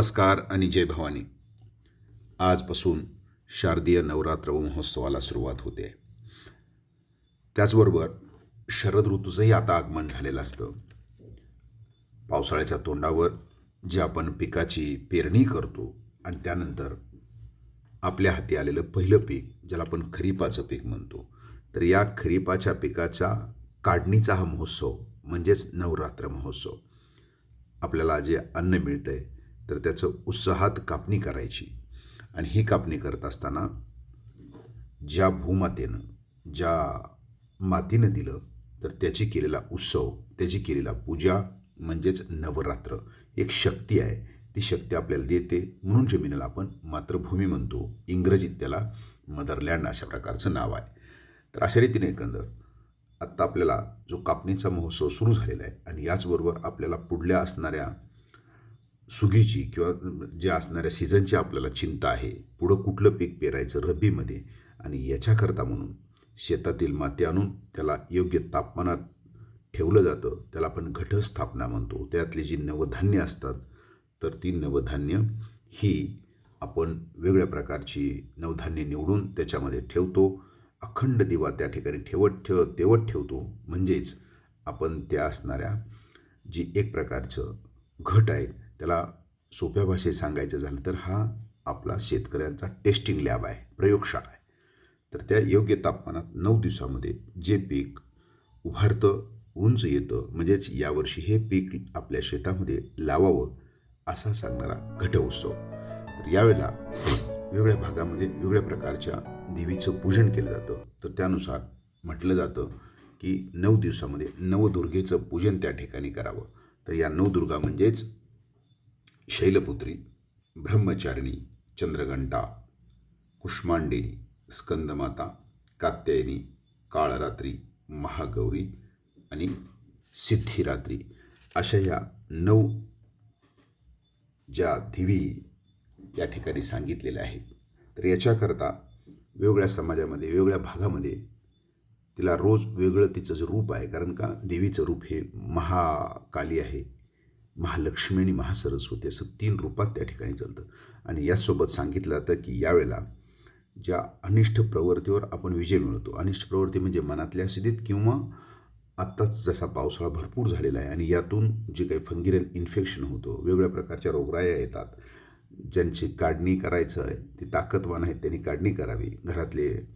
नमस्कार आणि जय भवानी. आजपासून शारदीय नवरात्र महोत्सवाला सुरुवात होते. त्याचबरोबर शरद ऋतूचंही आता आगमन झालेलं असतं. पावसाळ्याच्या तोंडावर जे आपण पिकाची पेरणी करतो आणि त्यानंतर आपल्या हाती आलेलं पहिलं पीक ज्याला आपण खरीपाचं पीक म्हणतो तर या खरीपाच्या पिकाच्या काढणीचा हा महोत्सव म्हणजेच नवरात्र महोत्सव आपल्याला जे अन्न मिळतं आहे तर त्याचं उत्साहात कापणी करायची. आणि ही कापणी करत असताना ज्या भूमातेनं ज्या मातीनं दिलं तर त्याची केलेला उत्सव त्याची केलेला पूजा म्हणजेच नवरात्र एक शक्ती आहे. ती शक्ती आपल्याला देते. म्हणून जमिनीला आपण मातृभूमी म्हणतो. इंग्रजीत त्याला मदरलँड अशा प्रकारचं नाव आहे. तर अशा रीतीने एकंदर आत्ता आपल्याला जो कापणीचा महोत्सव सुरू झालेला आहे आणि याचबरोबर आपल्याला पुढल्या असणाऱ्या सुगीची किंवा ज्या असणाऱ्या सीझनची आपल्याला चिंता आहे पुढं कुठलं पीक पेरायचं रब्बीमध्ये आणि याच्याकरता म्हणून शेतातील माती आणून त्याला योग्य तापमानात ठेवलं जातं त्याला आपण घटस्थापना म्हणतो. त्यातली जी नवधान्य असतात तर ती नवधान्य ही आपण वेगळ्या प्रकारची नवधान्य निवडून त्याच्यामध्ये ठेवतो. अखंड दिवा त्या ठिकाणी ठेवत ठेव तेवत ठेवतो. म्हणजेच आपण त्या असणाऱ्या जी एक प्रकारचं घट आहेत त्याला सोप्या भाषेत सांगायचं झालं तर हा आपला शेतकऱ्यांचा टेस्टिंग लॅब आहे प्रयोगशाळा आहे. तर त्या योग्य तापमानात नऊ दिवसामध्ये जे पीक उभारतं उंच येतं म्हणजेच यावर्षी हे पीक आपल्या शेतामध्ये लावावं असा सांगणारा घटउत्सव तर यावेळेला वेगळ्या भागामध्ये वेगळ्या प्रकारच्या देवीचं पूजन केलं जातं. तर त्यानुसार म्हटलं जातं की नऊ दिवसामध्ये नवदुर्गेचं पूजन त्या ठिकाणी करावं. तर या नवदुर्गा म्हणजेच शैलपुत्री ब्रह्मचारिणी चंद्रघंटा कुष्मांडिनी स्कंदमाता कात्यायनी काळरात्री महागौरी आणि सिद्धिरात्री अशा या नऊ ज्या देवी या ठिकाणी सांगितलेल्या आहेत. तर याच्याकरता वेगवेगळ्या समाजामध्ये वेगवेगळ्या भागामध्ये तिला रोज वेगळं तिचं जे रूप आहे कारण का देवीचं रूप हे महाकाली आहे. महालक्ष्मी आणि महासरस्वती असं तीन रूपात त्या ठिकाणी चालतं. आणि याचसोबत सांगितलं जातं की यावेळेला ज्या अनिष्ट प्रवृत्तीवर आपण विजय मिळवतो. अनिष्ट प्रवृत्ती म्हणजे मनातल्या स्थितीत किंवा आत्ताच जसा पावसाळा भरपूर झालेला आहे आणि यातून जे काही फंगिरल इन्फेक्शन होतं वेगवेगळ्या प्रकारच्या रोगराया येतात. ज्यांची काढणी करायचं आहे ती ताकदवान आहेत त्यांनी काढणी करावी. घरातले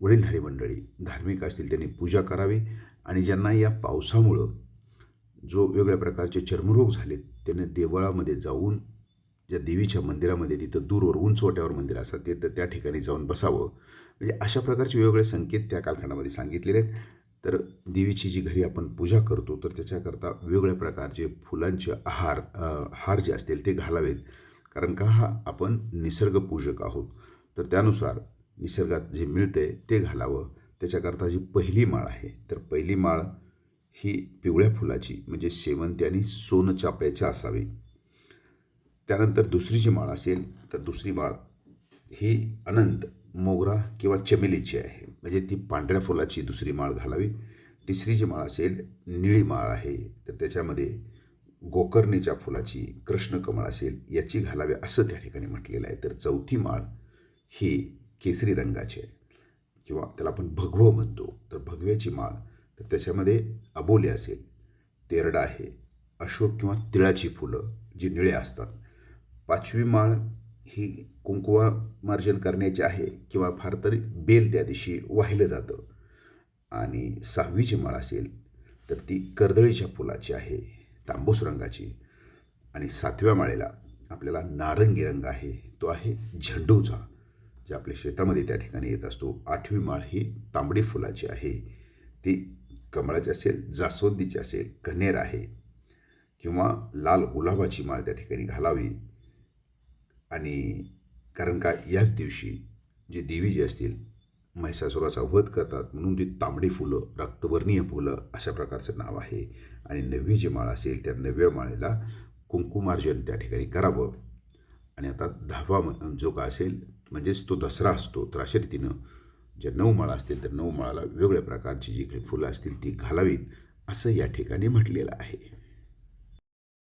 वडीलधारी मंडळी धार्मिक असतील त्यांनी पूजा करावी. आणि ज्यांना या पावसामुळं जो वेगळ्या प्रकारचे चर्मरोग झालेत त्याने देवळामध्ये जाऊन ज्या देवीच्या मंदिरामध्ये तिथं दूरवर उंचवट्यावर मंदिर असतात ते तर त्या ठिकाणी जाऊन बसावं. म्हणजे अशा प्रकारचे वेगवेगळे संकेत त्या कालखंडामध्ये सांगितलेले आहेत. तर देवीची जी घरी आपण पूजा करतो तर त्याच्याकरता वेगवेगळ्या प्रकारचे फुलांचे आहार हार जे असतील ते घालावेत. कारण का? हा आपण निसर्गपूजक आहोत. तर त्यानुसार निसर्गात जे मिळते ते घालावं. त्याच्याकरता जी पहिली माळ आहे तर पहिली माळ ही पिवळ्या फुलाची म्हणजे शेवंती आणि सोन चाप्याची असावी. त्यानंतर दुसरी जी माळ असेल तर दुसरी माळ ही अनंत मोगरा किंवा चमेलीची आहे. म्हणजे ती पांढऱ्या फुलाची दुसरी माळ घालावी. तिसरी जी माळ असेल निळी माळ आहे. तर त्याच्यामध्ये गोकर्णीच्या फुलाची कृष्णकमळ असेल याची घालावी असं त्या ठिकाणी म्हटलेलं आहे. तर चौथी माळ ही केसरी रंगाची आहे. किंवा त्याला आपण भगवं म्हणतो. तर भगव्याची माळ तर त्याच्यामध्ये अबोले असेल तेरडा आहे अशोक किंवा तिळाची फुलं जी निळे असतात. पाचवी माळ ही कुंकुवा मार्जन करण्याची आहे किंवा फार तरी बेल त्या दिवशी वाहिलं जातं. आणि सहावीची माळ असेल तर ती कर्दळीच्या फुलाची आहे तांबूस रंगाची. आणि सातव्या माळेला आपल्याला नारंगी रंग आहे तो आहे झेंडूचा जे आपल्या शेतामध्ये त्या ठिकाणी येत असतो. आठवी माळ ही तांबडी फुलाची आहे ती कमळाची असेल जास्वंदीची असेल कन्हेर आहे किंवा लाल गुलाबाची माळ त्या ठिकाणी घालावी. आणि कारण का याच दिवशी जे देवी जे असतील महिषासुराचा वध करतात म्हणून ती तांबडी फुलं रक्तवर्णीय फुलं अशा प्रकारचं नाव आहे. आणि नववी जी माळ असेल त्या नवव्या माळेला कुंकुमार्जन त्या ठिकाणी करावं. आणि आता दहावा जो का असेल म्हणजेच तो दसरा असतो तर अशा रीतीनं ज्या नऊ माळा असतील तर नऊ माळाला वेगवेगळ्या प्रकारची जी काही फुलं असतील ती घालावीत असं या ठिकाणी म्हटलेलं आहे.